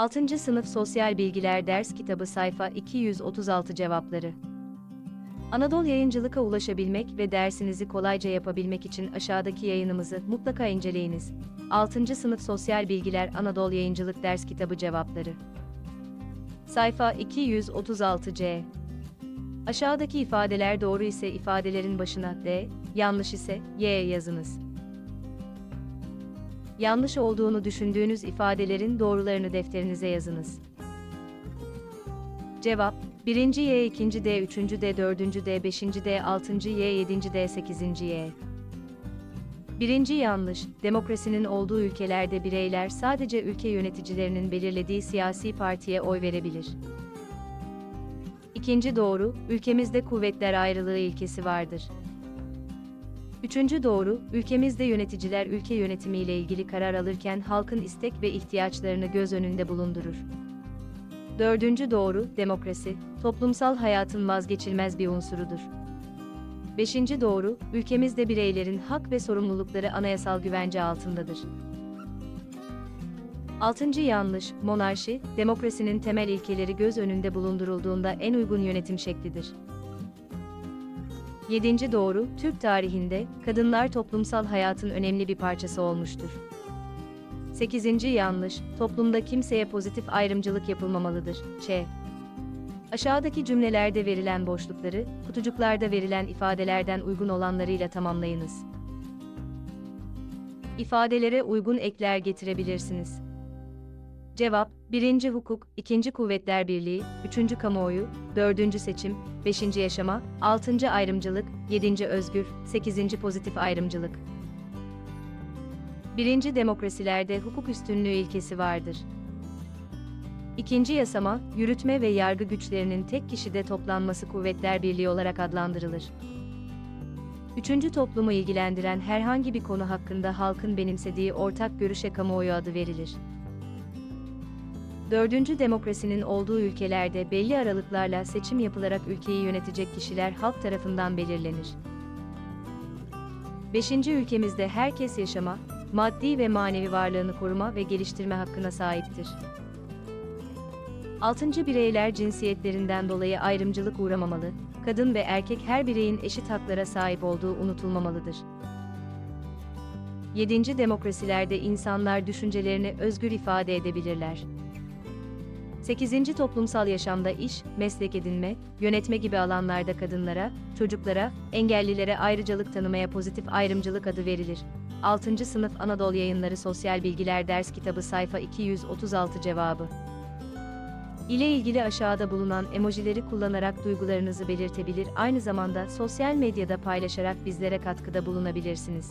6. Sınıf Sosyal Bilgiler Ders Kitabı Sayfa 236 Cevapları Anadolu Yayıncılık'a ulaşabilmek ve dersinizi kolayca yapabilmek için aşağıdaki yayınımızı mutlaka inceleyiniz. 6. Sınıf Sosyal Bilgiler Anadolu Yayıncılık Ders Kitabı Cevapları Sayfa 236C Aşağıdaki ifadeler doğru ise ifadelerin başına D, yanlış ise Y yazınız. Yanlış olduğunu düşündüğünüz ifadelerin doğrularını defterinize yazınız. Cevap 1. Y, 2. D, 3. D, 4. D, 5. D, 6. Y, 7. D, 8. Y. Birinci yanlış, demokrasinin olduğu ülkelerde bireyler sadece ülke yöneticilerinin belirlediği siyasi partiye oy verebilir. İkinci doğru, ülkemizde kuvvetler ayrılığı ilkesi vardır. Üçüncü doğru, ülkemizde yöneticiler ülke yönetimiyle ilgili karar alırken halkın istek ve ihtiyaçlarını göz önünde bulundurur. Dördüncü doğru, demokrasi, toplumsal hayatın vazgeçilmez bir unsurudur. Beşinci doğru, ülkemizde bireylerin hak ve sorumlulukları anayasal güvence altındadır. Altıncı yanlış, monarşi, demokrasinin temel ilkeleri göz önünde bulundurulduğunda en uygun yönetim şeklidir. Yedinci doğru, Türk tarihinde, kadınlar toplumsal hayatın önemli bir parçası olmuştur. Sekizinci yanlış, toplumda kimseye pozitif ayrımcılık yapılmamalıdır. Ç. Aşağıdaki cümlelerde verilen boşlukları, kutucuklarda verilen ifadelerden uygun olanlarıyla tamamlayınız. İfadelere uygun ekler getirebilirsiniz. Cevap 1. Hukuk, 2. Kuvvetler Birliği, 3. Kamuoyu, 4. Seçim, 5. Yaşama, 6. Ayrımcılık, 7. Özgür, 8. Pozitif ayrımcılık. 1. Demokrasilerde hukuk üstünlüğü ilkesi vardır. İkinci yasama, yürütme ve yargı güçlerinin tek kişide toplanması kuvvetler birliği olarak adlandırılır. Üçüncü toplumu ilgilendiren herhangi bir konu hakkında halkın benimsediği ortak görüşe kamuoyu adı verilir. Dördüncü demokrasinin olduğu ülkelerde belli aralıklarla seçim yapılarak ülkeyi yönetecek kişiler halk tarafından belirlenir. Beşinci ülkemizde herkes yaşama, maddi ve manevi varlığını koruma ve geliştirme hakkına sahiptir. Altıncı bireyler cinsiyetlerinden dolayı ayrımcılık uğramamalı, kadın ve erkek her bireyin eşit haklara sahip olduğu unutulmamalıdır. Yedinci demokrasilerde insanlar düşüncelerini özgür ifade edebilirler. 8. Toplumsal yaşamda iş, meslek edinme, yönetme gibi alanlarda kadınlara, çocuklara, engellilere ayrıcalık tanımaya pozitif ayrımcılık adı verilir. 6. Sınıf Anadolu Yayınları Sosyal Bilgiler Ders Kitabı Sayfa 236 Cevabı ile ilgili aşağıda bulunan emojileri kullanarak duygularınızı belirtebilir, aynı zamanda sosyal medyada paylaşarak bizlere katkıda bulunabilirsiniz.